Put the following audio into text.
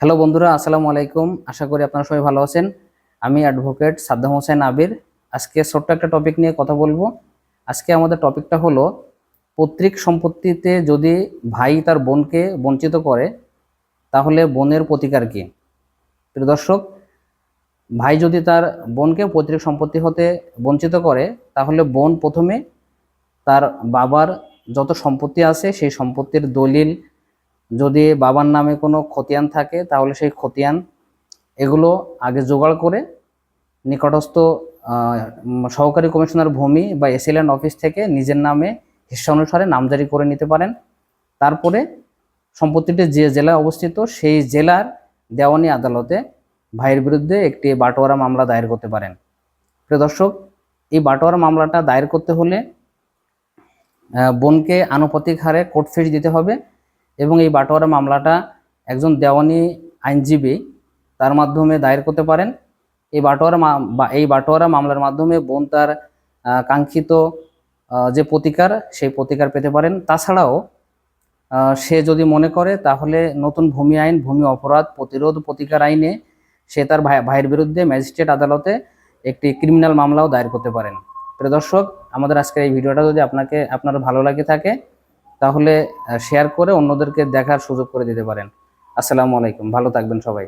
Hello বন্ধুরা, আসসালামু আলাইকুম। আশা করি আপনারা সবাই ভালো আছেন। আমি অ্যাডভোকেট সাদ্দাম হোসেন আবির। আজকে ছোট্ট একটা টপিক নিয়ে কথা বলব। আজকে আমাদের টপিকটা হলো, পৈতৃক সম্পত্তিতে যদি ভাই তার বোনকে বঞ্চিত করে, তাহলে বোনের প্রতিকার কী? প্রিয় দর্শক, ভাই যদি তার বোনকে পৈতৃক সম্পত্তি হতে বঞ্চিত করে, তাহলে বোন প্রথমে তার বাবার যত সম্পত্তি আছে, সেই সম্পত্তির দলিল যদি বাবার নামে কোনো খতিয়ান থাকে, তাহলে সেই খতিয়ান এগুলো আগে জোগাড় করে নিকটস্থ সহকারী কমিশনার ভূমি বা এসিল্যান্ড অফিস থেকে নিজের নামে হিস্সা অনুসারে নামজারি করে নিতে পারেন। তারপরে সম্পত্তিটি যে জেলায় অবস্থিত, সেই জেলার দেওয়ানি আদালতে ভাইয়ের বিরুদ্ধে একটি বাটোয়ারা মামলা দায়ের করতে পারেন। প্রিয় দর্শক, এই বাটোয়ারা মামলাটা দায়ের করতে হলে বোনকে আনুপাতিক হারে কোর্ট ফিস দিতে হবে। এবং এই বাটোয়ারা মামলাটা একজন দেওয়ানি আইনজীবী তার মাধ্যমে দায়ের করতে পারেন। এই বাটোয়ারা এই বাটোয়ারা মামলার মাধ্যমে বোন তার কাঙ্ক্ষিত যে প্রতিকার, সেই প্রতিকার পেতে পারেন। তাছাড়াও সে যদি মনে করে তাহলে নতুন ভূমি আইন, ভূমি অপরাধ প্রতিরোধ প্রতিকার আইনে সে তার ভাই ভাইয়ের বিরুদ্ধে ম্যাজিস্ট্রেট আদালতে একটি ক্রিমিনাল মামলাও দায়ের করতে পারেন। প্রিয় দর্শক, আমাদের আজকের এই ভিডিওটা যদি আপনাকে আপনার ভালো লাগে থাকে তাহলে শেয়ার করে অন্যদেরকে দেখার সুযোগ করে দিতে পারেন। আসসালামু আলাইকুম ভালো থাকবেন সবাই।